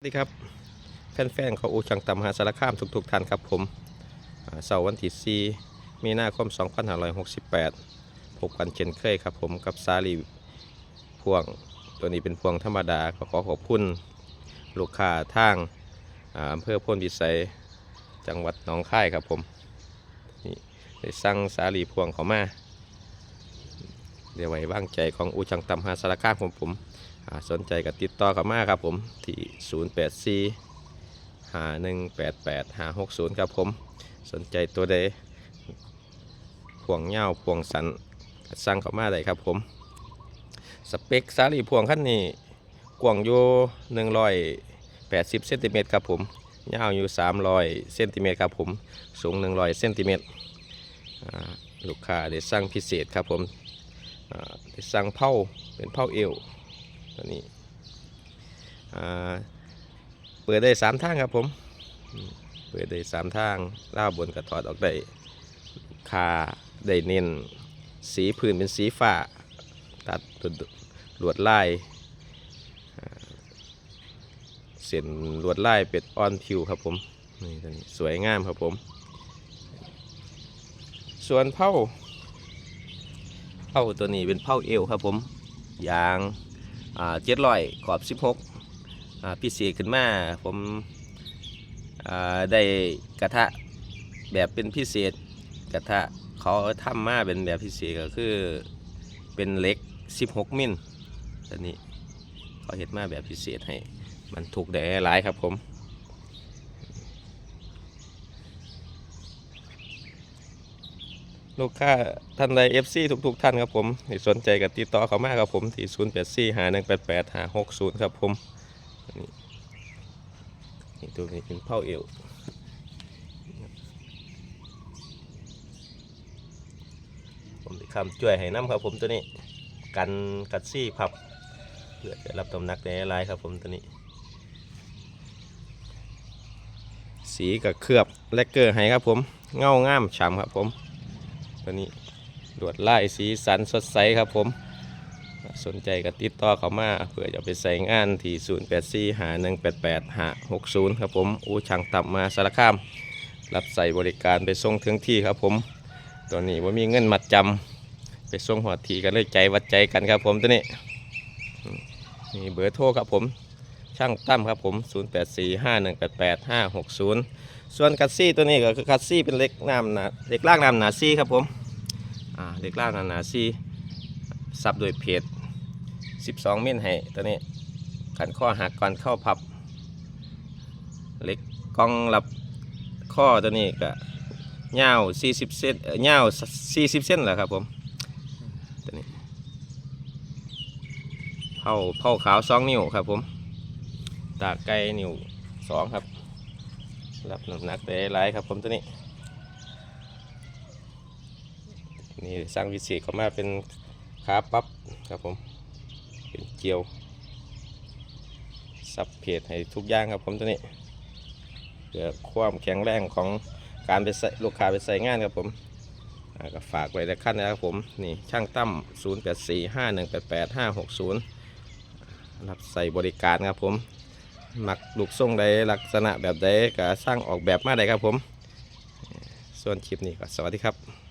สวัสดีครับแฟนๆเขาอูช่างตำหาสารคามทุกๆท่านครับผมเสาร์วันที่4มีนาคม 2568พบกันเช่นเคยครับผมกับซาลีพวงตัวนี้เป็นพวงธรรมดาก็ขอขอบคุณลูกค้าทางอำเภอพ้นวิสัยจังหวัดหนองคายครับผมนี่ได้สั่งสาลีพวงเขามาเดี๋ยวไว้วางใจของอูช่างตำหาสารคามผมผม สนใจก็ติดต่อเข้ามาครับผมที่ 084 5188 560 ครับผม สนใจตัวใดพวงเงาพวงสันสั่งเข้ามาได้ครับผม สเปคสาลีพวงขั้นนี้กว้างอยู่180เซนติเมตรครับผมยาวอยู่ 300เซนติเมตรครับผม สูง 100เซนติเมตรลูกค้าได้สั่งพิเศษครับผมได้สั่งเผาเป็นเผาเอว ตัวนี้เปิดได้สามทางครับผม เปิดได้สามทางล่าบนกระถอดออกได้คาได้เน้นสีพื้นเป็นสีฟ้า ตัดลวดลายอ่เส้นลวดลายเป็ดออนผิวครับผมนี่ตัวนี้สวยงามครับผม ส่วนเผาเผาตัวนี้เป็นเผาเอวครับผม ยาง เจ็ดร้อยขอบสิบหกพิเศษขึ้นมาผมาได้กระทะแบบเป็นพิเศษกระทะเขาทำมาเป็นแบบพิเศษก็คือเป็นเหล็ก 16 มิลตัวนี้เขาเห็ดมาแบบพิเศษให้มันถูกแดดหลายครับผม ลูกค้าท่านใด FC ทุกๆท่านครับผมที่สนใจกับติดต่อเขามากครับผมที่0 8 4 5 1 8 8 5 6 0ครับผมนี่นี่ตัวนี้เป็นเผาเอวผมจะคำช่วยให้น้ำครับผมตัวนี้กันกัดซี่พับ เพื่อจะรับตำหนักในลายครับผมตัวนี้ สีกับเคลือบแลกเกอร์ให้ครับผม เงางามฉ่ำครับผม ตัวนี้ลวดลายสีสันสดใสครับผม สนใจก็ติดต่อเขามาเพื่อจะไปใส่งานที่ 0 8 4 5 1 8 8 5 6 0 ครับผมอูช่างตับมาสารคาม รับใส่บริการไปส่งถึงที่ครับผม ตัวนี้ว่ามีเงินมัดจำไปส่งหัวทีกันเลยใจวัดใจกันครับผมตัวนี้มีเบอร์โทรครับผม ช่างตั้มครับผม 0 ส่วนคัสซี่ตัวนี้ก็คือคัสซี่เป็นเล็กน้ำหนาเล็กล่างน้ำหนาซี่ครับผมอ่าเล็กล่างน้ำหนาซี่ซับโดยเพจ12มิลให้ตัวนี้ขันข้อหักก่อนเข้าพับเล็กกล้องรับข้อตัวนี้ก็ยาว40เซนเอ่อยา40เซนแหละครับผมตัวนี้เผาเผาขาว2นิ้วครับผมตาไก่นิ้ว2ครับ รับน้ำหนักได้หลายครับผมตัวนี้ นี่สร้างวิเศษเข้ามาเป็นขาปั๊บครับผมเป็นเกียวสับเพจให้ทุกอย่างครับผมตัวนี้เพื่อความแข็งแรงของการไปใส่ลูกค้าไปใส่งานครับผมก็ฝากไว้ในขั้นนะครับผมนี่ช่างตั้ม0 8 4 5 1 8 8 5 6 0 รับใส่บริการครับผม หมักลูกทรงใดลักษณะแบบใดก็สร้างออกแบบมาได้ครับผม ส่วนคลิปนี้ก็สวัสดีครับ